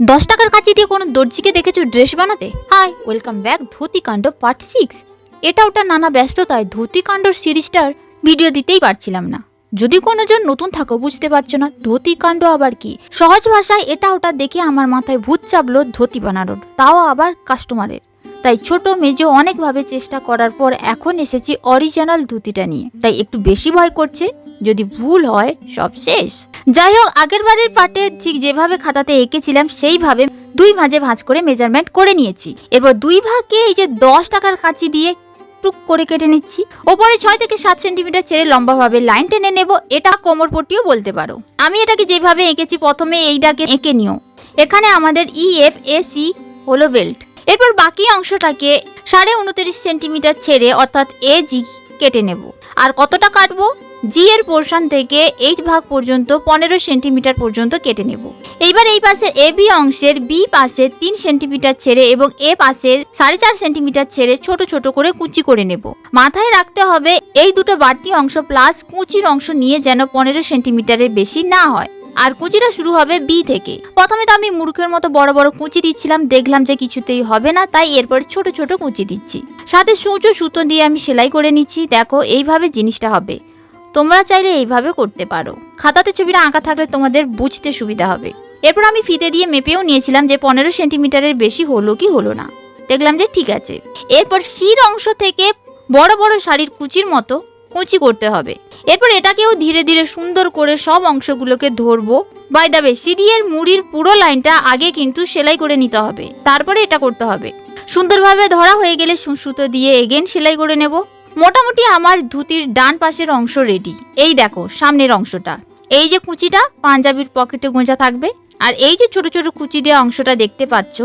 দশ টাকার কাছে দিয়ে কোনো দর্জিকে দেখেছ ড্রেস বানাতে? হাই ওয়েলকাম ব্যাক ধুতি কাণ্ড পার্ট সিক্স এটা ওটা নানা ব্যস্ততায় ধুতি কাণ্ডর সিরিজটার ভিডিও দিতেই পারছিলাম না। যদি কোনো জন নতুন থাকো, বুঝতে পারছ না ধুতি কাণ্ড আবার কি। সহজ ভাষায় এটা ওটা দেখে আমার মাথায় ভূত চাপলো ধুতি বানানোর, তাও আবার কাস্টমারের তাই ছোট মেজো অনেকভাবে চেষ্টা করার পর এখন এসেছি অরিজিনাল ধুতিটা নিয়ে। তাই একটু বেশি ভয় করছে যদি ভুল হয়, সব শেষ। যাই হোক আগের বারের পাটে ঠিক যেভাবে খাতাতে এঁকেছিলাম, সেইভাবে দুই ভাঁজে ভাঁজ করে মেজারমেন্ট করে নিয়েছি। এরপর দুই ভাগে এই যে দশ টাকার কাঁচি দিয়ে টুক করে কেটে নিচ্ছি। ওপরে ছয় থেকে সাত সেন্টিমিটার ছেড়ে লম্বাভাবে লাইন টেনে নেব, এটা কোমর পট্টিও বলতে পারো। আমি এটাকে যেভাবে এঁকেছি, প্রথমে এইটাকে এঁকে নিও। এখানে আমাদের ই এফ এ সি হলো বেল্ট এরপর বাকি অংশটাকে সাড়ে উনত্রিশ সেন্টিমিটার ছেড়ে অর্থাৎ এ জি কেটে নেব। আর কতটা কাটবো? জি এর পোর্শন থেকে এইচ ভাগ পর্যন্ত পনেরো সেন্টিমিটার পর্যন্ত কেটে নেব। এইবার এই পাশের এ বি অংশের বি পাশে তিন সেন্টিমিটার ছেড়ে এবং এ পাশে সাড়ে চার সেন্টিমিটার ছেড়ে ছোট ছোট করে কুচি করে নেব। মাথায় রাখতে হবে এই দুটো বাড়তি অংশ প্লাস কুচির অংশ নিয়ে যেন পনেরো সেন্টিমিটারের বেশি না হয়। আর কুচিটা শুরু হবে বি থেকে। প্রথমে তো আমি মূর্খের মতো বড় বড় কুচি দিচ্ছিলাম, দেখলাম যে কিছুতেই হবে না, তাই এরপর ছোট ছোট কুচি দিচ্ছি। সাথে সূচো সুতো দিয়ে আমি সেলাই করে নিচ্ছি। দেখো, এইভাবে জিনিসটা হবে। তোমরা চাইলে এইভাবে করতে পারো। খাতাতে ছবিটা আঁকা থাকলে তোমাদের বুঝতে সুবিধা হবে। এরপর আমি ফিতে দিয়ে মেপেও নিয়েছিলাম যে পনেরো সেন্টিমিটারের বেশি হলো কি হলো না। দেখলাম যে ঠিক আছে। এরপর শির অংশ থেকে বড় বড় শাড়ির কুচির মতো কুচি করতে হবে। এরপর এটাকেও ধীরে ধীরে সুন্দর করে সব অংশগুলোকে ধরবো। বাই দা বে সিডিএর মুড়ির পুরো লাইনটা আগে কিন্তু সেলাই করে নিতে হবে। তারপরে এটা করতে হবে। সুন্দরভাবে ধরা হয়ে গেলে সুতো দিয়ে এগেন সেলাই করে নেব। মোটামুটি আমার ধুতির ডান পাশের অংশ রেডি এই দেখো, সামনের অংশটা। এই যে কুচিটা, পাঞ্জাবির পকেটে গোঁজা থাকবে। আর এই যে ছোট ছোট কুচি দেওয়া অংশটা দেখতে পাচ্ছ,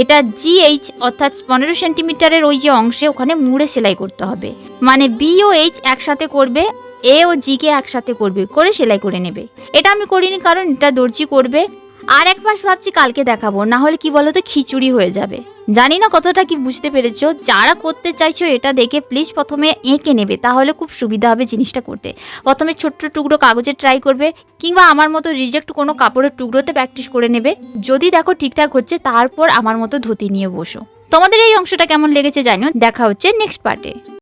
এটা জি এইচ অর্থাৎ পনেরো সেন্টিমিটারের ওই যে অংশে ওখানে মুড়ে সেলাই করতে হবে। মানে বি ও এইচ একসাথে করবে এ ও জি কে একসাথে করবে, করে সেলাই করে নেবে। এটা আমি করিনি কারণ এটা দর্জি করবে। আর এক মাস ভাবছি কালকে দেখাবো, না হলে কি বলতো খিচুড়ি হয়ে যাবে। জানি না কতটা কি বুঝতে পেরেছ, যারা করতে চাইছো এটা দেখে প্লিজ প্রথমে এঁকে নেবে, তাহলে খুব সুবিধা হবে জিনিসটা করতে। প্রথমে ছোট্ট টুকরো কাগজে ট্রাই করবে, কিংবা আমার মতো রিজেক্ট কোনো কাপড়ের টুকরোতে প্র্যাকটিস করে নেবে। যদি দেখো ঠিকঠাক হচ্ছে, তারপর আমার মতো ধুতি নিয়ে বসো। তোমাদের এই অংশটা কেমন লেগেছে জানিও, দেখা হচ্ছে নেক্সট পার্টে